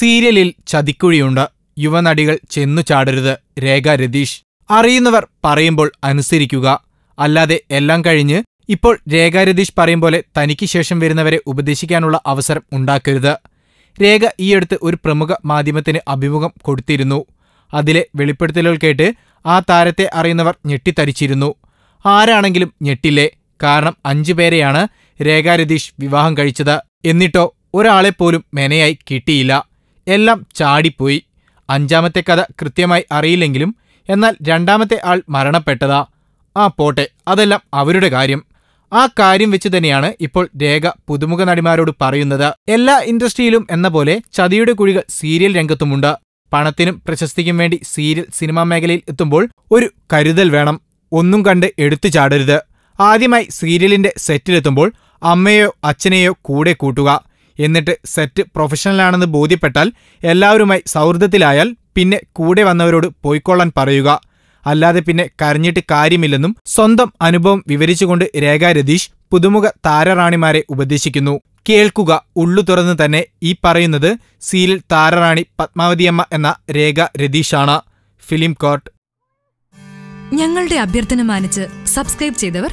സീരിയലിൽ ചതിക്കുഴിയുണ്ട്. യുവനടികൾ ചെന്നു ചാടരുത്. രേഖ രതീഷ്. അറിയുന്നവർ പറയുമ്പോൾ അനുസരിക്കുക. അല്ലാതെ എല്ലാം കഴിഞ്ഞ് ഇപ്പോൾ രേഖ രതീഷ് പറയും പോലെ തനിക്ക് ശേഷം വരുന്നവരെ ഉപദേശിക്കാനുള്ള അവസരം ഉണ്ടാക്കരുത്. രേഖ ഈയടുത്ത് ഒരു പ്രമുഖ മാധ്യമത്തിന് അഭിമുഖം കൊടുത്തിരുന്നു. അതിലെ വെളിപ്പെടുത്തലുകൾ കേട്ട് ആ താരത്തെ അറിയുന്നവർ ഞെട്ടിത്തരിച്ചിരുന്നു. ആരാണെങ്കിലും ഞെട്ടില്ലേ? കാരണം അഞ്ചു പേരെയാണ് രേഖ രതീഷ് വിവാഹം കഴിച്ചത്. എന്നിട്ടോ ഒരാളെപ്പോലും മെനയായി കിട്ടിയില്ല. എല്ലാം ചാടിപ്പോയി. അഞ്ചാമത്തെ കഥ കൃത്യമായി അറിയില്ലെങ്കിലും എന്നാൽ രണ്ടാമത്തെ ആൾ മരണപ്പെട്ടതാ. ആ പോട്ടെ അതെല്ലാം അവരുടെ കാര്യം. ആ കാര്യം വെച്ച് തന്നെയാണ് ഇപ്പോൾ രേഖ പുതുമുഖ നടിമാരോട് പറയുന്നത്. എല്ലാ ഇൻഡസ്ട്രിയിലും എന്ന പോലെ ചതിയുടെ കുഴികൾ സീരിയൽ രംഗത്തുമുണ്ട്. പണത്തിനും പ്രശസ്തിക്കും വേണ്ടി സീരിയൽ സിനിമാ മേഖലയിൽ എത്തുമ്പോൾ ഒരു കരുതൽ വേണം. ഒന്നും കണ്ട് എടുത്തു ചാടരുത്. ആദ്യമായി സീരിയലിന്റെ സെറ്റിലെത്തുമ്പോൾ അമ്മയോ അച്ഛനെയോ കൂടെ കൂട്ടുക. എന്നിട്ട് സെറ്റ് പ്രൊഫഷണലാണെന്ന് ബോധ്യപ്പെട്ടാൽ എല്ലാവരുമായി സൗഹൃദത്തിലായാൽ പിന്നെ കൂടെ വന്നവരോട് പോയിക്കൊള്ളാൻ പറയുക. അല്ലാതെ പിന്നെ കരഞ്ഞിട്ട് കാര്യമില്ലെന്നും സ്വന്തം അനുഭവം വിവരിച്ചുകൊണ്ട് രേഖ രതീഷ് പുതുമുഖ താരറാണിമാരെ ഉപദേശിക്കുന്നു. കേൾക്കുക ഉള്ളു തുറന്ന് തന്നെ ഈ പറയുന്നത് സീരിയൽ താരറാണി പത്മാവതിയമ്മ എന്ന രേഖ രതീഷാണ്. Film court. ഞങ്ങളുടെ അഭ്യർത്ഥന മാനിച്ച് സബ്സ്ക്രൈബ് ചെയ്തവർ